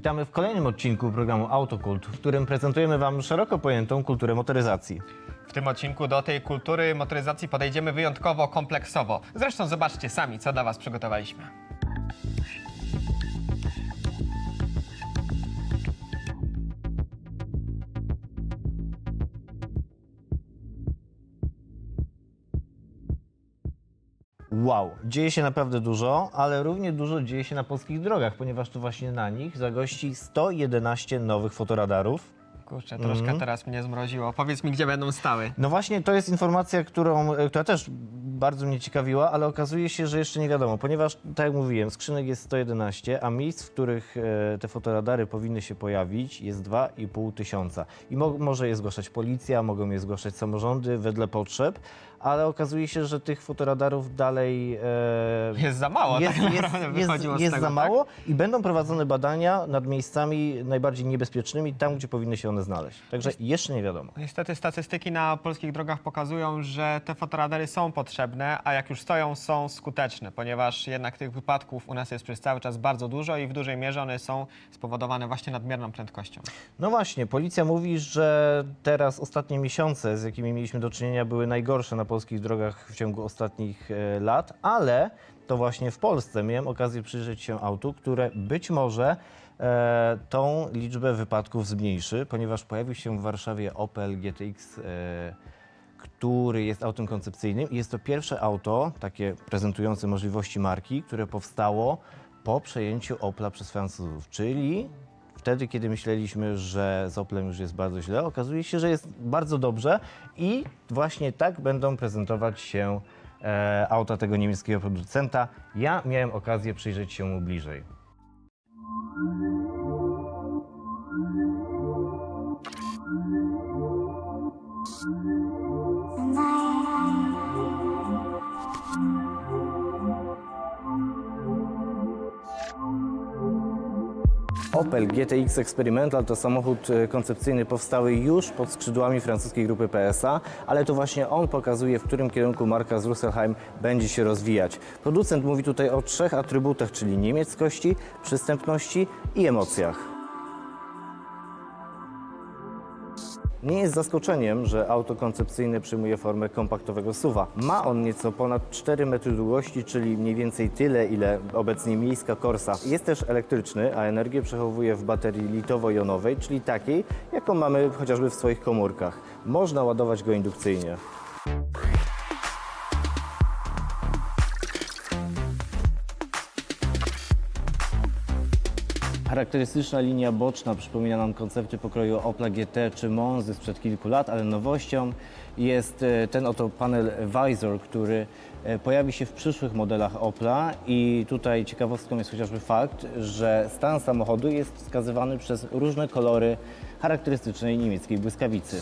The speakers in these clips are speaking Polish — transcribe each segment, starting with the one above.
Witamy w kolejnym odcinku programu Autokult, w którym prezentujemy Wam szeroko pojętą kulturę motoryzacji. W tym odcinku do tej kultury motoryzacji podejdziemy wyjątkowo kompleksowo. Zresztą zobaczcie sami, co dla Was przygotowaliśmy. Wow, dzieje się naprawdę dużo, ale równie dużo dzieje się na polskich drogach, ponieważ to właśnie na nich zagości 111 nowych fotoradarów. Kurczę, troszkę Mhm. teraz mnie zmroziło. Powiedz mi, gdzie będą stały. No właśnie, to jest informacja, którą, e, która też bardzo mnie ciekawiła, ale okazuje się, że jeszcze nie wiadomo, ponieważ, tak jak mówiłem, skrzynek jest 111, a miejsc, w których e, te fotoradary powinny się pojawić, jest 2,5 tysiąca. I mo może je zgłaszać policja, mogą je zgłaszać samorządy wedle potrzeb, ale okazuje się, że tych fotoradarów dalej e, Jest za mało, jest, tak jest, naprawdę jest, wychodziło z jest tego, za mało i będą prowadzone badania nad miejscami najbardziej niebezpiecznymi, tam, gdzie powinny się one znaleźć. Także jeszcze nie wiadomo. Tak? Niestety statystyki na polskich drogach pokazują, że te fotoradary są potrzebne, a jak już stoją, są skuteczne, ponieważ jednak tych wypadków u nas jest przez cały czas bardzo dużo i w dużej mierze one są spowodowane właśnie nadmierną prędkością. No właśnie, policja mówi, że teraz ostatnie miesiące, z jakimi mieliśmy do czynienia, były najgorsze na polskich drogach w ciągu ostatnich e, lat, ale to właśnie w Polsce miałem okazję przyjrzeć się autu, które być może e, tą liczbę wypadków zmniejszy, ponieważ pojawił się w Warszawie Opel GTX. E, który jest autem koncepcyjnym jest to pierwsze auto, takie prezentujące możliwości marki, które powstało po przejęciu Opla przez Francuzów, czyli wtedy, kiedy myśleliśmy, że z Oplem już jest bardzo źle, okazuje się, że jest bardzo dobrze i właśnie tak będą prezentować się e, auta tego niemieckiego producenta. Ja miałem okazję przyjrzeć się mu bliżej. Opel GTX Experimental to samochód e, koncepcyjny powstały już pod skrzydłami francuskiej grupy PSA, ale to właśnie on pokazuje, w którym kierunku marka z Russelheim będzie się rozwijać. Producent mówi tutaj o trzech atrybutach, czyli niemieckości, przystępności i emocjach. Nie jest zaskoczeniem, że auto koncepcyjne przyjmuje formę kompaktowego suwa. Ma on nieco ponad 4 metry długości, czyli mniej więcej tyle, ile obecnie miejska Corsa. Jest też elektryczny, a energię przechowuje w baterii litowo-jonowej, czyli takiej, jaką mamy chociażby w swoich komórkach. Można ładować go indukcyjnie. Charakterystyczna linia boczna przypomina nam koncepty pokroju Opla GT czy Monzy sprzed kilku lat, ale nowością jest e, ten oto panel Visor, który e, pojawi się w przyszłych modelach Opla i tutaj ciekawostką jest chociażby fakt, że stan samochodu jest wskazywany przez różne kolory charakterystycznej niemieckiej błyskawicy.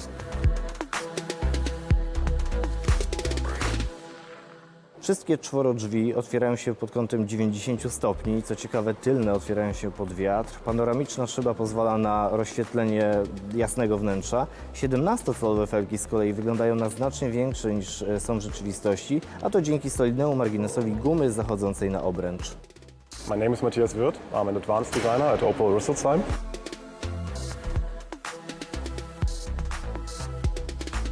Wszystkie czworo drzwi otwierają się pod kątem 90 stopni. Co ciekawe, tylne otwierają się pod wiatr. Panoramiczna szyba pozwala na rozświetlenie jasnego wnętrza. 17-calowe felgi z kolei wyglądają na znacznie większe niż e, są w rzeczywistości, a to dzięki solidnemu marginesowi gumy zachodzącej na obręcz. My name is Matthias Wirth. I'm an advanced designer at Opel Rüsselsheim.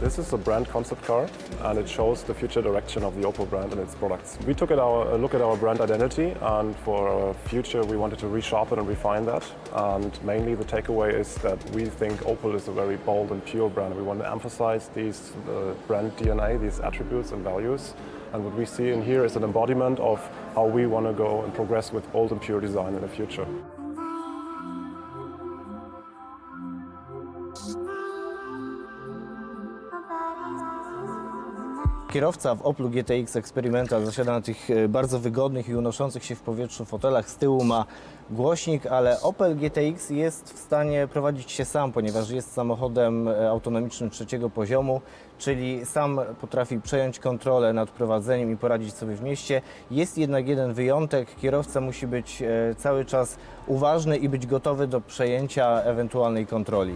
This is a brand concept car and it shows the future direction of the Opel brand and its products. We took our, a look at our brand identity and for our future we wanted to resharpen and refine that. And mainly the takeaway is that we think Opel is a very bold and pure brand. We want to emphasize these uh, brand DNA, these attributes and values. And what we see in here is an embodiment of how we want to go and progress with bold and pure design in the future. Kierowca w Oplu GTX Experimental zasiada na tych e, bardzo wygodnych i unoszących się w powietrzu fotelach. Z tyłu ma głośnik, ale Opel GTX jest w stanie prowadzić się sam, ponieważ jest samochodem e, autonomicznym trzeciego poziomu, czyli sam potrafi przejąć kontrolę nad prowadzeniem i poradzić sobie w mieście. Jest jednak jeden wyjątek. Kierowca musi być e, cały czas uważny i być gotowy do przejęcia ewentualnej kontroli.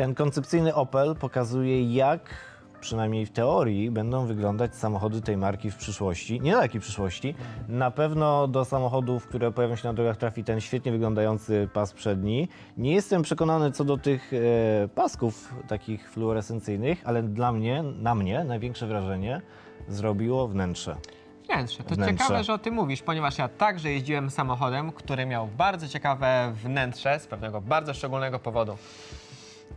Ten koncepcyjny Opel pokazuje, jak przynajmniej w teorii będą wyglądać samochody tej marki w przyszłości, niedalekiej przyszłości. Na pewno do samochodów, które pojawią się na drogach trafi ten świetnie wyglądający pas przedni. Nie jestem przekonany co do tych e, pasków takich fluorescencyjnych, ale dla mnie, na mnie największe wrażenie zrobiło wnętrze. Wnętrze. To Wnętrze. ciekawe, że o tym mówisz, ponieważ ja także jeździłem samochodem, który miał bardzo ciekawe wnętrze z pewnego bardzo szczególnego powodu.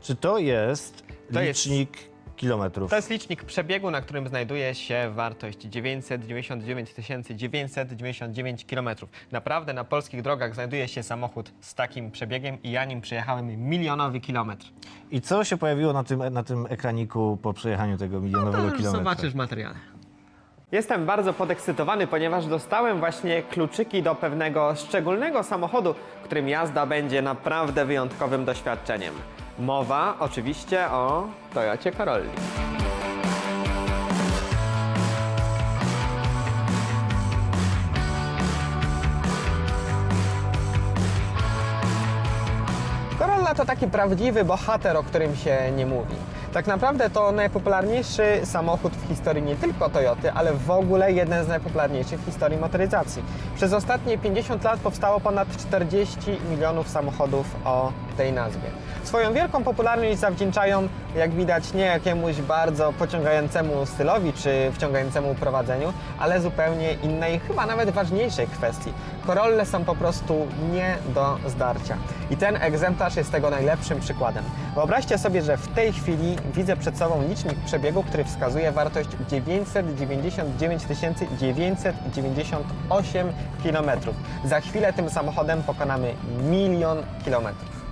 Czy to jest To jest- licznik kilometrów? To jest licznik przebiegu, na którym znajduje się wartość 999 999 km. Naprawdę na polskich drogach znajduje się samochód z takim przebiegiem i ja nim przejechałem milionowy kilometr. I co się pojawiło na tym, na tym ekraniku po przejechaniu tego milionowego kilometra? w materiale. Jestem bardzo podekscytowany, ponieważ dostałem właśnie kluczyki do pewnego szczególnego samochodu, którym jazda będzie naprawdę wyjątkowym doświadczeniem. Mowa oczywiście o Toyocie Corolli. Corolla to taki prawdziwy bohater, o którym się nie mówi. Tak naprawdę to najpopularniejszy samochód w historii nie tylko Toyoty, ale w ogóle jeden z najpopularniejszych w historii motoryzacji. Przez ostatnie 50 lat powstało ponad 40 milionów samochodów o tej nazwie. Swoją wielką popularność zawdzięczają, jak widać, nie jakiemuś bardzo pociągającemu stylowi czy wciągającemu prowadzeniu, ale zupełnie innej, chyba nawet ważniejszej kwestii. Corolle są po prostu nie do zdarcia. I ten egzemplarz jest tego najlepszym przykładem. Wyobraźcie sobie, że w tej chwili widzę przed sobą licznik przebiegu, który wskazuje wartość 999 998 km. Za chwilę tym samochodem pokonamy milion kilometrów.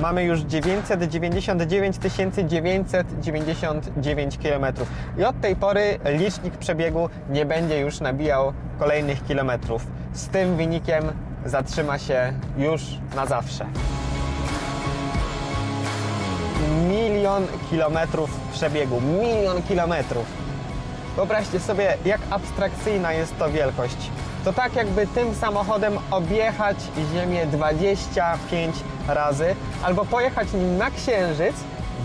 Mamy już 999 999 km. I od tej pory licznik przebiegu nie będzie już nabijał kolejnych kilometrów. Z tym wynikiem zatrzyma się już na zawsze. Milion kilometrów przebiegu. Milion kilometrów. Wyobraźcie sobie, jak abstrakcyjna jest to wielkość. To tak jakby tym samochodem objechać Ziemię 25 razy, albo pojechać nim na Księżyc,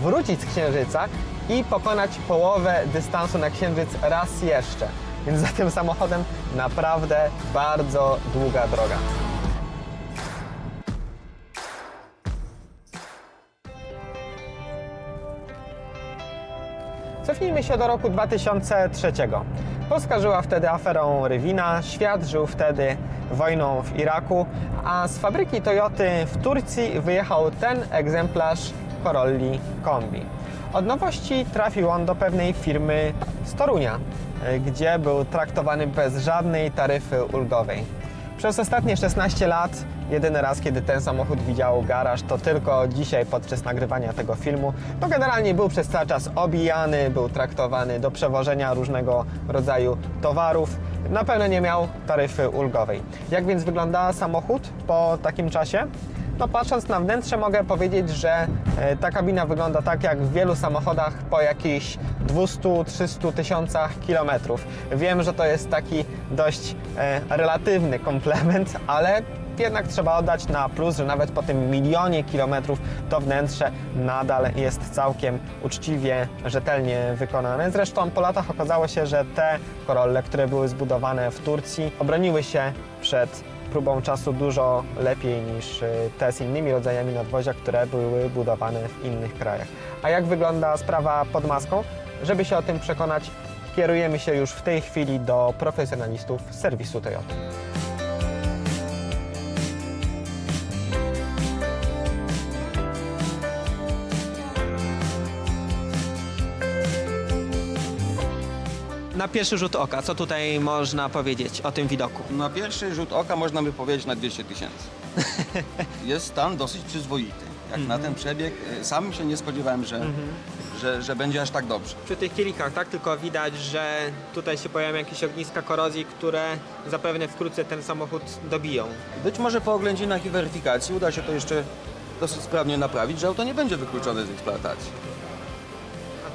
wrócić z Księżyca i pokonać połowę dystansu na Księżyc raz jeszcze. Więc za tym samochodem naprawdę bardzo długa droga. Cofnijmy się do roku 2003. Polska żyła wtedy aferą Rywina, świat żył wtedy wojną w Iraku, a z fabryki Toyoty w Turcji wyjechał ten egzemplarz Corolli Kombi. Od nowości trafił on do pewnej firmy z Torunia, gdzie był traktowany bez żadnej taryfy ulgowej. Przez ostatnie 16 lat, jedyny raz, kiedy ten samochód widział garaż, to tylko dzisiaj podczas nagrywania tego filmu. No generalnie był przez cały czas obijany, był traktowany do przewożenia różnego rodzaju towarów. Na pewno nie miał taryfy ulgowej. Jak więc wygląda samochód po takim czasie? No patrząc na wnętrze mogę powiedzieć, że e, ta kabina wygląda tak jak w wielu samochodach po jakichś 200-300 tysiącach kilometrów. Wiem, że to jest taki dość e, relatywny komplement, ale jednak trzeba oddać na plus, że nawet po tym milionie kilometrów to wnętrze nadal jest całkiem uczciwie, rzetelnie wykonane. Zresztą po latach okazało się, że te Corolle, które były zbudowane w Turcji, obroniły się przed próbą czasu dużo lepiej niż y, te z innymi rodzajami nadwozia, które były budowane w innych krajach. A jak wygląda sprawa pod maską? Żeby się o tym przekonać, kierujemy się już w tej chwili do profesjonalistów serwisu Toyota. Na pierwszy rzut oka, co tutaj można powiedzieć o tym widoku? Na pierwszy rzut oka można by powiedzieć na 200 tysięcy. Jest stan dosyć przyzwoity. Jak na ten przebieg, y, sam się nie spodziewałem, że, że, że będzie aż tak dobrze. Przy tych kielikach, tak? Tylko widać, że tutaj się pojawią jakieś ogniska korozji, które zapewne wkrótce ten samochód dobiją. Być może po oględzinach i weryfikacji uda się to jeszcze dosyć sprawnie naprawić, że auto nie będzie wykluczone z eksploatacji.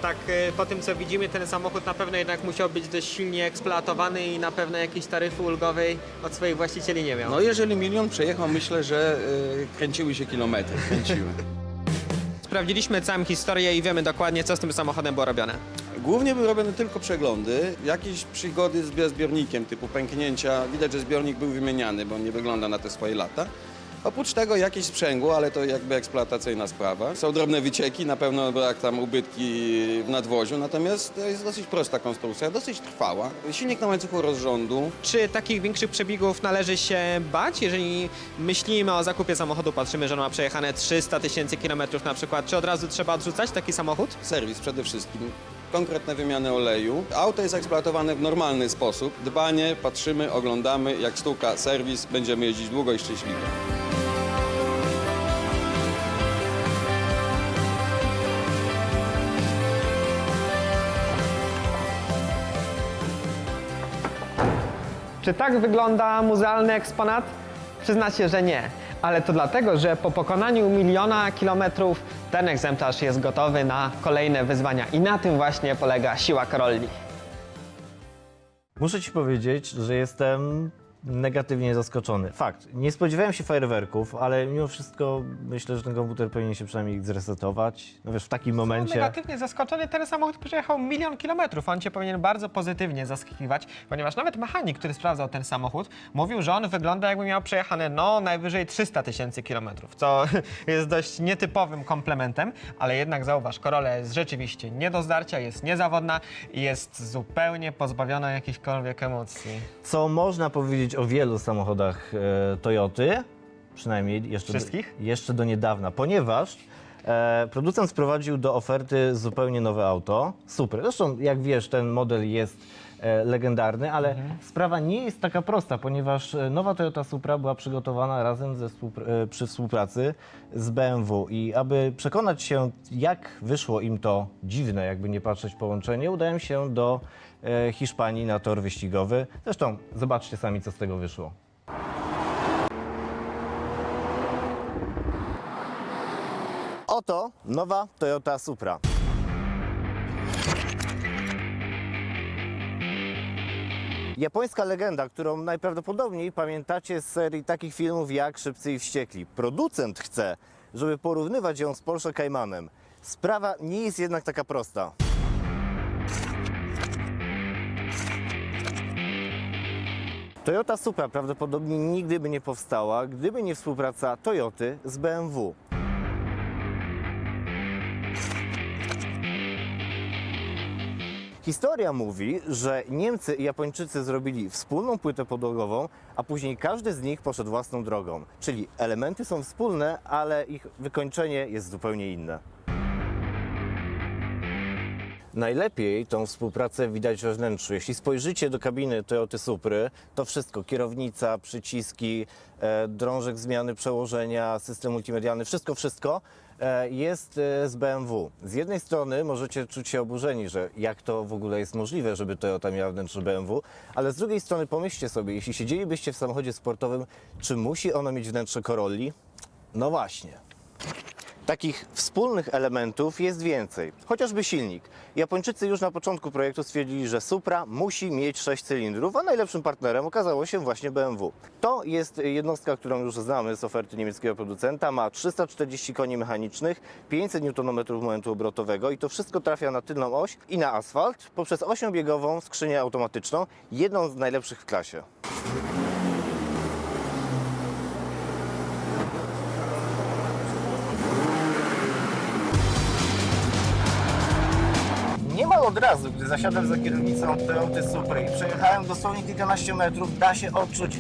Tak e, po tym co widzimy, ten samochód na pewno jednak musiał być dość silnie eksploatowany i na pewno jakiejś taryfy ulgowej od swoich właścicieli nie miał. No jeżeli milion przejechał, myślę, że y, kręciły się kilometry, kręciły. Sprawdziliśmy całą historię i wiemy dokładnie, co z tym samochodem było robione. Głównie były robione tylko przeglądy, jakieś przygody z zbiornikiem typu pęknięcia. Widać, że zbiornik był wymieniany, bo nie wygląda na te swoje lata. Oprócz tego jakieś sprzęgło, ale to jakby eksploatacyjna sprawa. Są drobne wycieki, na pewno brak tam ubytki w nadwoziu, natomiast to jest dosyć prosta konstrukcja, dosyć trwała. Silnik na łańcuchu rozrządu, Czy takich większych przebiegów należy się bać, jeżeli myślimy o zakupie samochodu, patrzymy, że on ma przejechane 300 tysięcy kilometrów na przykład, czy od razu trzeba odrzucać taki samochód? serwis przede wszystkim, konkretne wymiany oleju. Auto jest eksploatowane w normalny sposób. Dbanie, patrzymy, oglądamy, jak stuka serwis, będziemy jeździć długo i szczęśliwie. Czy tak wygląda muzealny eksponat? Przyznacie, że nie. Ale to dlatego, że po pokonaniu miliona kilometrów ten egzemplarz jest gotowy na kolejne wyzwania i na tym właśnie polega siła Corolli. Muszę ci powiedzieć, że jestem negatywnie zaskoczony. Fakt, nie spodziewałem się fajerwerków, ale mimo wszystko myślę, że ten komputer powinien się przynajmniej zresetować. No wiesz, w takim momencie... Negatywnie zaskoczony, ten samochód przejechał milion kilometrów. On cię powinien bardzo pozytywnie zaskakiwać, ponieważ nawet mechanik, który sprawdzał ten samochód, mówił, że on wygląda jakby miał przejechane no najwyżej 300 tysięcy kilometrów, co jest dość nietypowym komplementem, ale jednak zauważ, Corolla jest rzeczywiście nie do zdarcia, jest niezawodna i jest zupełnie pozbawiona jakichkolwiek emocji. Co można powiedzieć o wielu samochodach e, Toyoty, przynajmniej jeszcze Wszystkich? Do, jeszcze do niedawna, ponieważ e, producent sprowadził do oferty zupełnie nowe auto. Super. Zresztą, jak wiesz, ten model jest e, legendarny, ale sprawa nie jest taka prosta, ponieważ e, nowa Toyota Supra była przygotowana razem ze współpr- e, przy współpracy z BMW i aby przekonać się, jak wyszło im to dziwne, jakby nie patrzeć połączenie, udałem się do Hiszpanii na tor wyścigowy. Zresztą zobaczcie sami, co z tego wyszło. Oto nowa Toyota Supra. Japońska legenda, którą najprawdopodobniej pamiętacie z serii takich filmów jak Szybcy i Wściekli. Producent chce, żeby porównywać ją z Porsche Caymanem. Sprawa nie jest jednak taka prosta. Toyota Supra prawdopodobnie nigdy by nie powstała, gdyby nie współpraca Toyoty z BMW. Historia mówi, że Niemcy i Japończycy zrobili wspólną płytę podłogową, a później każdy z nich poszedł własną drogą. Czyli elementy są wspólne, ale ich wykończenie jest zupełnie inne. Najlepiej tą współpracę widać we wnętrzu. Jeśli spojrzycie do kabiny Toyoty Supry, to wszystko, kierownica, przyciski, e, drążek zmiany przełożenia, system multimedialny, wszystko, wszystko e, jest e, z BMW. Z jednej strony możecie czuć się oburzeni, że jak to w ogóle jest możliwe, żeby Toyota miała wnętrze BMW, ale z drugiej strony pomyślcie sobie, jeśli siedzielibyście w samochodzie sportowym, czy musi ono mieć wnętrze Corolli? No właśnie. Takich wspólnych elementów jest więcej, chociażby silnik. Japończycy już na początku projektu stwierdzili, że Supra musi mieć 6 cylindrów, a najlepszym partnerem okazało się właśnie BMW. To jest jednostka, którą już znamy z oferty niemieckiego producenta. Ma 340 koni mechanicznych, 500 Nm momentu obrotowego i to wszystko trafia na tylną oś i na asfalt poprzez ośmiobiegową skrzynię automatyczną, jedną z najlepszych w klasie. Od razu, gdy zasiadłem za kierownicą Toyoty Supry i przejechałem dosłownie kilkanaście metrów, da się odczuć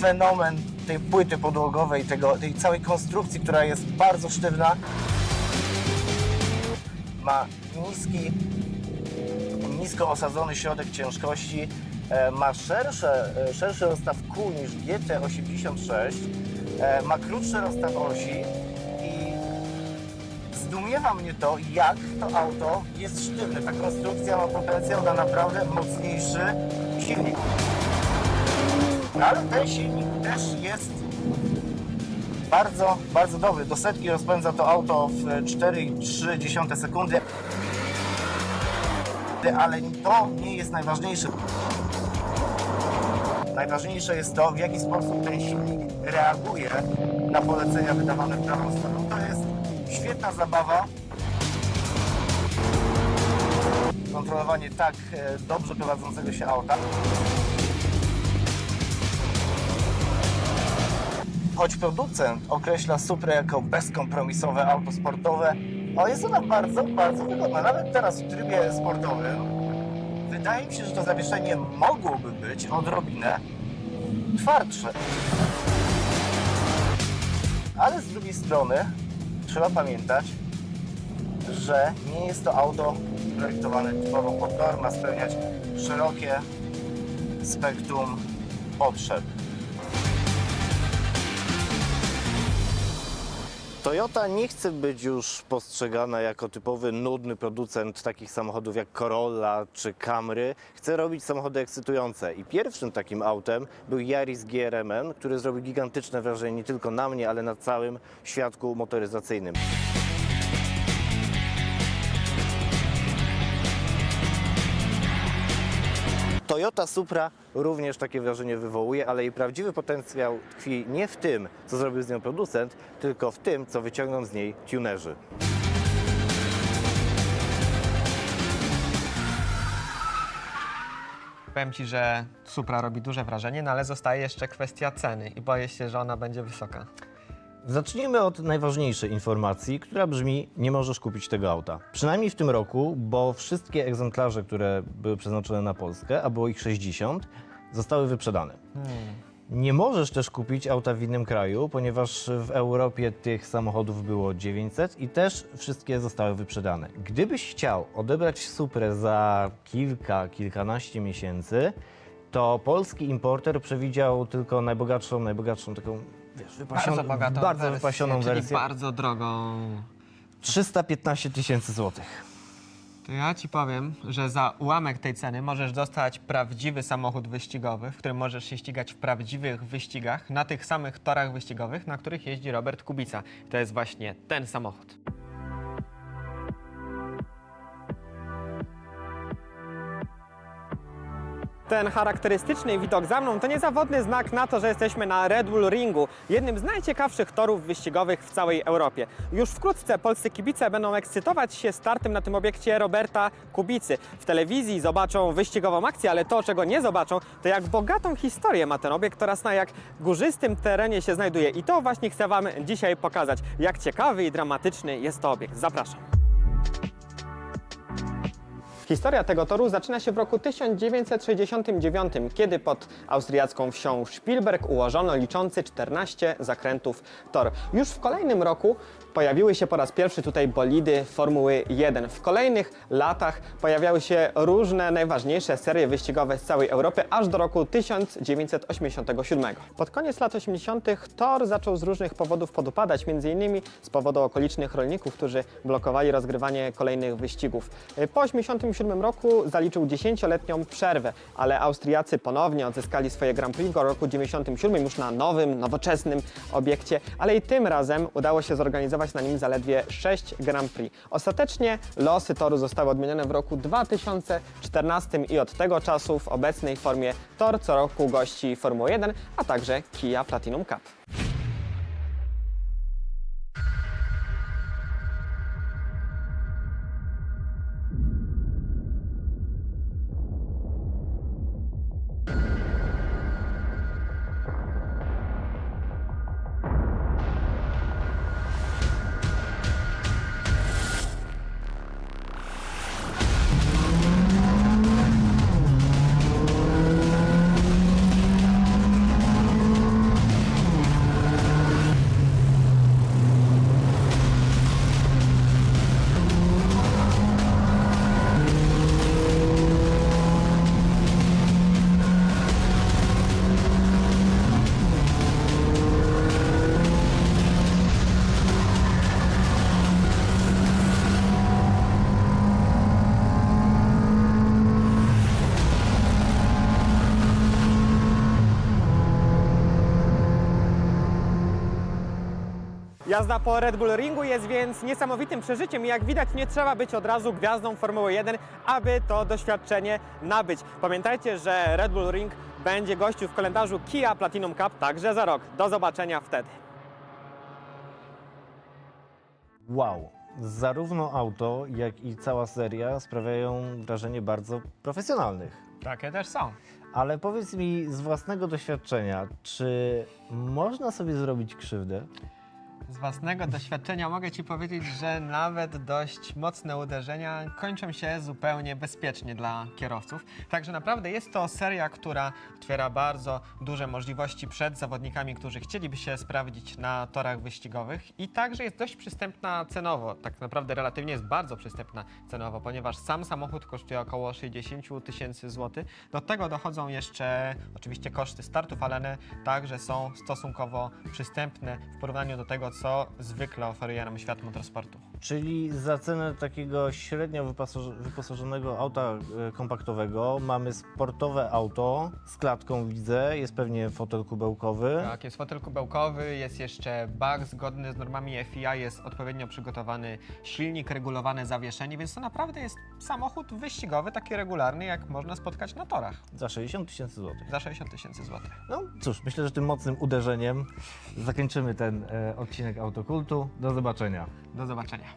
fenomen tej płyty podłogowej, tego, tej całej konstrukcji, która jest bardzo sztywna. Ma niski, nisko osadzony środek ciężkości, e, ma szersze, e, szerszy rozstaw kół niż GT86, e, ma krótszy rozstaw osi Zdumiewa mnie to, jak to auto jest sztywne. Ta konstrukcja ma potencjał na naprawdę mocniejszy silnik. Ale ten silnik też jest bardzo, bardzo dobry. Do setki rozpędza to auto w 4,3 sekundy. ale to nie jest najważniejsze. Najważniejsze jest to, w jaki sposób ten silnik reaguje na polecenia wydawane prawą stronę. To jest świetna zabawa. Kontrolowanie tak e, dobrze prowadzącego się auta. Choć producent określa Supra jako bezkompromisowe auto sportowe, o jest ona bardzo, bardzo wygodna. Nawet teraz w trybie sportowym wydaje mi się, że to zawieszenie mogłoby być odrobinę twardsze. Ale z drugiej strony trzeba pamiętać, że nie jest to auto projektowane typowo pod ma spełniać szerokie spektrum potrzeb. Toyota nie chce być już postrzegana jako typowy nudny producent takich samochodów jak Corolla czy Camry. Chce robić samochody ekscytujące i pierwszym takim autem był Yaris GRMN, który zrobił gigantyczne wrażenie nie tylko na mnie, ale na całym świadku motoryzacyjnym. Toyota Supra również takie wrażenie wywołuje, ale jej prawdziwy potencjał tkwi nie w tym, co zrobił z nią producent, tylko w tym, co wyciągną z niej tunerzy. Powiem Ci, że Supra robi duże wrażenie, no ale zostaje jeszcze kwestia ceny i boję się, że ona będzie wysoka. Zacznijmy od najważniejszej informacji, która brzmi: nie możesz kupić tego auta. Przynajmniej w tym roku, bo wszystkie egzemplarze, które były przeznaczone na Polskę, a było ich 60, zostały wyprzedane. Nie możesz też kupić auta w innym kraju, ponieważ w Europie tych samochodów było 900 i też wszystkie zostały wyprzedane. Gdybyś chciał odebrać Suprę za kilka, kilkanaście miesięcy, to polski importer przewidział tylko najbogatszą, najbogatszą taką, wiesz, wypasioną, Bardzo bogatą bardzo wersję, wypasioną czyli wersję. bardzo drogą. 315 tysięcy złotych. To ja ci powiem, że za ułamek tej ceny możesz dostać prawdziwy samochód wyścigowy, w którym możesz się ścigać w prawdziwych wyścigach, na tych samych torach wyścigowych, na których jeździ Robert Kubica. To jest właśnie ten samochód. Ten charakterystyczny widok za mną to niezawodny znak na to, że jesteśmy na Red Bull Ringu, jednym z najciekawszych torów wyścigowych w całej Europie. Już wkrótce polscy kibice będą ekscytować się startem na tym obiekcie Roberta Kubicy. W telewizji zobaczą wyścigową akcję, ale to, czego nie zobaczą, to jak bogatą historię ma ten obiekt oraz na jak górzystym terenie się znajduje. I to właśnie chcę Wam dzisiaj pokazać, jak ciekawy i dramatyczny jest to obiekt. Zapraszam. Historia tego toru zaczyna się w roku 1969, kiedy pod austriacką wsią Spielberg ułożono liczący 14 zakrętów tor. Już w kolejnym roku pojawiły się po raz pierwszy tutaj bolidy Formuły 1. W kolejnych latach pojawiały się różne najważniejsze serie wyścigowe z całej Europy, aż do roku 1987. Pod koniec lat 80. tor zaczął z różnych powodów podupadać, m.in. z powodu okolicznych rolników, którzy blokowali rozgrywanie kolejnych wyścigów. Po 1987 roku zaliczył 10-letnią przerwę, ale Austriacy ponownie odzyskali swoje Grand Prix w roku 97 już na nowym, nowoczesnym obiekcie, ale i tym razem udało się zorganizować na nim zaledwie 6 Grand Prix. Ostatecznie losy toru zostały odmienione w roku 2014 i od tego czasu w obecnej formie tor co roku gości Formułę 1, a także Kia Platinum Cup. Jazda po Red Bull Ringu jest więc niesamowitym przeżyciem i jak widać nie trzeba być od razu gwiazdą Formuły 1, aby to doświadczenie nabyć. Pamiętajcie, że Red Bull Ring będzie gościł w kalendarzu Kia Platinum Cup także za rok. Do zobaczenia wtedy. Wow. Zarówno auto, jak i cała seria sprawiają wrażenie bardzo profesjonalnych. Takie też są. Ale powiedz mi z własnego doświadczenia, czy można sobie zrobić krzywdę? Z własnego doświadczenia mogę Ci powiedzieć, że nawet dość mocne uderzenia kończą się zupełnie bezpiecznie dla kierowców. Także naprawdę jest to seria, która otwiera bardzo duże możliwości przed zawodnikami, którzy chcieliby się sprawdzić na torach wyścigowych i także jest dość przystępna cenowo. Tak naprawdę relatywnie jest bardzo przystępna cenowo, ponieważ sam samochód kosztuje około 60 000 tysięcy złotych. Do tego dochodzą jeszcze oczywiście koszty startów, ale one także są stosunkowo przystępne w porównaniu do tego, co zwykle oferuje nam świat motorsportu. Czyli za cenę takiego średnio wyposaż- wyposażonego auta e, kompaktowego mamy sportowe auto z klatką, widzę, jest pewnie fotel kubełkowy. Tak, jest fotel kubełkowy, jest jeszcze bak zgodny z normami FIA, jest odpowiednio przygotowany silnik, regulowane zawieszenie, więc to naprawdę jest samochód wyścigowy, taki regularny, jak można spotkać na torach. Za 60 tysięcy złotych. Za 60 tysięcy złotych. No cóż, myślę, że tym mocnym uderzeniem zakończymy ten e, odcinek Autokultu. Do zobaczenia. Do zobaczenia.